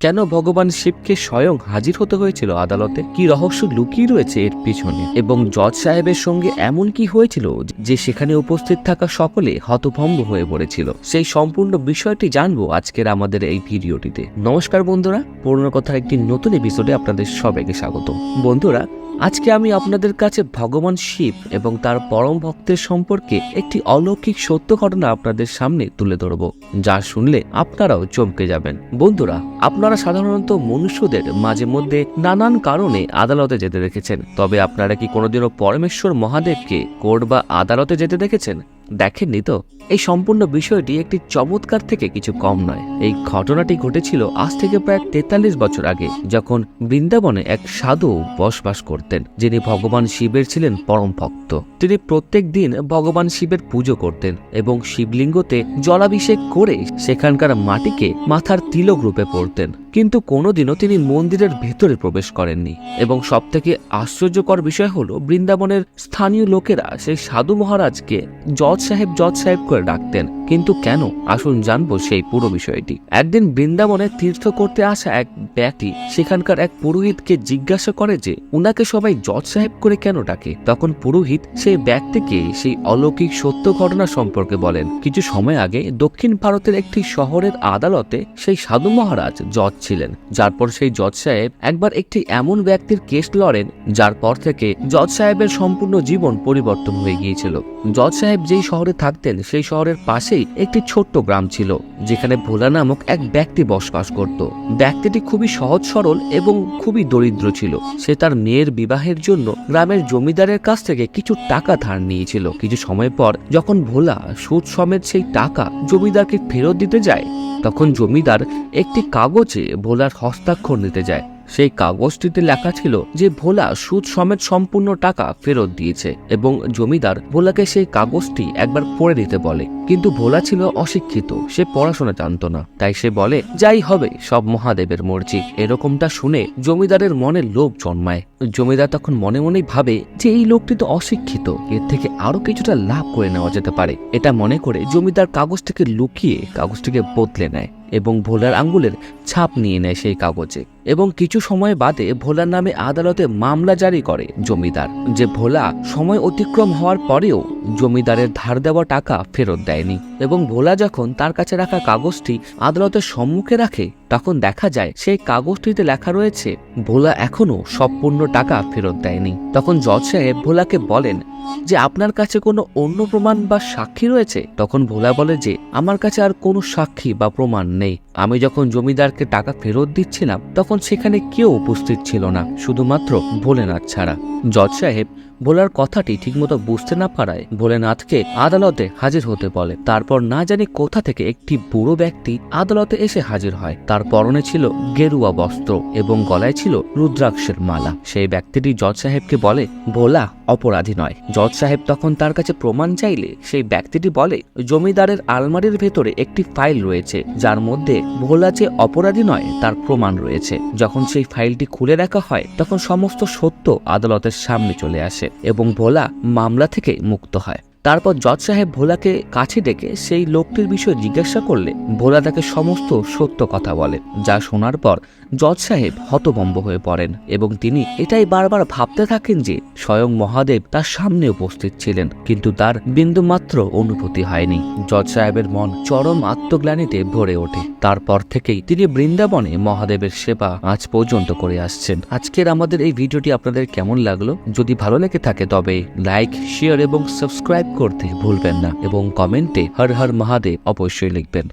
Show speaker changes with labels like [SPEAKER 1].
[SPEAKER 1] কেন ভগবান শিবকে স্বয়ং হাজির হতে হয়েছিল আদালতে? কি রহস্য লুকিয়ে রয়েছে এর পিছনে? এবং জজ সাহেবের সঙ্গে এমন কি হয়েছিল যে সেখানে উপস্থিত থাকা সকলে হতভম্ব হয়ে পড়েছিল? সেই সম্পূর্ণ বিষয়টি জানব আজকের আমাদের এই ভিডিওটিতে। নমস্কার বন্ধুরা, পুরনো কথার একটি নতুন এপিসোডে আপনাদের সবাইকে স্বাগত। বন্ধুরা আজকে আমি আপনাদের কাছে ভগবান শিব এবং তার পরম ভক্তের সম্পর্কে একটি অলৌকিক সত্য ঘটনা আপনাদের সামনে তুলে ধরব, যা শুনলে আপনারাও চমকে যাবেন। বন্ধুরা, আপনারা সাধারণত মনুষ্যদের মাঝে মধ্যে নানান কারণে আদালতে যেতে দেখেছেন। তবে আপনারা কি কোনোদিনও পরমেশ্বর মহাদেবকে কোর্ট বা আদালতে যেতে দেখেছেন? দেখেননি তো? এই সম্পূর্ণ বিষয়টি একটি চমৎকার থেকে কিছু কম নয়। এই ঘটনাটি ঘটেছিল আজ থেকে প্রায় তেতাল্লিশ বছর আগে, যখন বৃন্দাবনে এক সাধু বসবাস করতেন, যিনি ভগবান শিবের ছিলেন পরম ভক্ত। তিনি প্রত্যেক দিন ভগবান শিবের পুজো করতেন এবং শিবলিঙ্গতে জলাভিষেক করে সেখানকার মাটিকে মাথার তিলক রূপে পড়তেন। কিন্তু কোনোদিনও তিনি মন্দিরের ভেতরে প্রবেশ করেননি। এবং সব থেকে আশ্চর্যকর বিষয় হলো, বৃন্দাবনের স্থানীয় লোকেরা সেই সাধু মহারাজকে জজ সাহেব জজ সাহেব করে ডাকতেন। কিন্তু কেন? আসুন জানব সেই পুরো বিষয়টি। একদিন বৃন্দাবনে তীর্থ করতে আসা এক ব্যক্তি সেখানকার এক পুরোহিতকে জিজ্ঞাসা করে যে, উনাকে সবাই জজ সাহেব করে কেন ডাকে? তখন পুরোহিত সেই ব্যক্তিকে সেই অলৌকিক সত্য ঘটনা সম্পর্কে বলেন। কিছু সময় আগে দক্ষিণ ভারতের একটি শহরের আদালতে সেই সাধু মহারাজ জজ ছিলেন। যার পর সেই জজ সাহেব একবার একটি এমন ব্যক্তির কেস লড়েন, যার পর থেকে জজ সাহেবের সম্পূর্ণ জীবন পরিবর্তন হয়ে গিয়েছিল। জজ সাহেব যেই শহরে থাকতেন, সেই শহরের পাশেই একটি ছোট্ট গ্রাম ছিল, যেখানে ভোলা নামক এক ব্যক্তি বসবাস করত। ব্যক্তিটি খুবই সহজ সরল এবং খুবই দরিদ্র ছিল। সে তার মেয়ের বিবাহের জন্য গ্রামের জমিদারের কাছ থেকে কিছু টাকা ধার নিয়েছিল। কিছু সময় পর যখন ভোলা সুদ সমেত সেই টাকা জমিদারকে ফেরত দিতে যায়, তখন জমিদার একটি কাগজে ভোলার হস্তাক্ষর নিতে যায়। সেই কাগজটিতে লেখা ছিল যে ভোলা সুদ সমেত সম্পূর্ণ টাকা ফেরত দিয়েছে এবং জমিদার ভোলাকে সেই কাগজটি একবার পড়ে দিতে বলে। কিন্তু ভোলা ছিল অশিক্ষিত, সে পড়াশোনা জানতো না। তাই সে বলে, যাই হবে, সব মহাদেবের মর্জি। এরকমটা শুনে জমিদারের মনে লোভ জন্মায়। জমিদার তখন মনে মনেই ভাবে যে এই লোকটি তো অশিক্ষিত, এর থেকে আরও কিছুটা লাভ করে নেওয়া যেতে পারে। এটা মনে করে জমিদার কাগজটিকে লুকিয়ে কাগজটিকে বদলে নেয় এবং ভোলার আঙ্গুলের ছাপ নিয়ে নেয় সেই কাগজে। এবং কিছু সময় বাদে ভোলার নামে আদালতে মামলা জারি করে জমিদার। যে ভোলা সময় অতিক্রম হওয়ার পরেও জমিদারের ধার দেওয়া টাকা ফেরত দেয়নি এবং ভোলা যখন তার কাছে রাখা কাগজটি আদালতের সম্মুখে রাখে, তখন দেখা যায় সেই কাগজটিতে লেখা রয়েছে, ভোলা এখনও সম্পূর্ণ টাকা ফেরত দেয়নি। তখন জজ সাহেব ভোলাকে বলেন, যে আপনার কাছে কোনো অন্য প্রমাণ বা সাক্ষী রয়েছে? তখন ভোলা বলে, যে আমার কাছে আর কোনো সাক্ষী বা প্রমাণ নেই। আমি যখন জমিদারকে টাকা ফেরত দিচ্ছিলাম তখন সেখানে কেউ উপস্থিত ছিল না শুধুমাত্র ভোলেনাথ ছাড়া। জজ সাহেব ভোলার কথাটি ঠিকমতো বুঝতে না পারায় ভোলেনাথকে আদালতে হাজির হতে বলে। তারপর না জানি কোথা থেকে একটি বুড়ো ব্যক্তি আদালতে এসে হাজির হয়। তার পরনে ছিল গেরুয়া বস্ত্র এবং গলায় ছিল রুদ্রাক্ষের মালা। সেই ব্যক্তিটি জজ সাহেবকে বলে, ভোলা, অপরাধী নয়। জজ সাহেব তখন তার কাছে প্রমাণ চাইলে সেই ব্যক্তিটি বলে, জমিদারের আলমারির ভেতরে একটি ফাইল রয়েছে, যার মধ্যে ভোলা যে অপরাধী নয়, তার প্রমাণ রয়েছে। যখন সেই ফাইলটি খুলে রাখা হয়, তখন সমস্ত সত্য আদালতের সামনে চলে আসে। এবং ভোলা মামলা থেকে মুক্ত হয়। তারপর জজ সাহেব ভোলাকে কাছে ডেকে সেই লোকটির বিষয়ে জিজ্ঞাসা করলে ভোলা তাকে সমস্ত সত্য কথা বলে, যা শোনার পর জজ সাহেব হতভম্ব হয়ে পড়েন এবং তিনি এটাই বারবার ভাবতে থাকেন যে স্বয়ং মহাদেব তার সামনে উপস্থিত ছিলেন, কিন্তু তার বিন্দুমাত্র অনুভূতি হয়নি। জজ সাহেবের মন চরম আত্মগ্লানিতে ভরে ওঠে। তারপর থেকেই তিনি বৃন্দাবনে মহাদেবের সেবা আজ পর্যন্ত করে আসছেন। আজকের আমাদের এই ভিডিওটি আপনাদের কেমন লাগল? যদি ভালো লেগে থাকে তবে লাইক, শেয়ার এবং সাবস্ক্রাইব করতে ভুলবেন না এবং কমেন্টে হর হর মহাদেব অবশ্যই লিখবেন।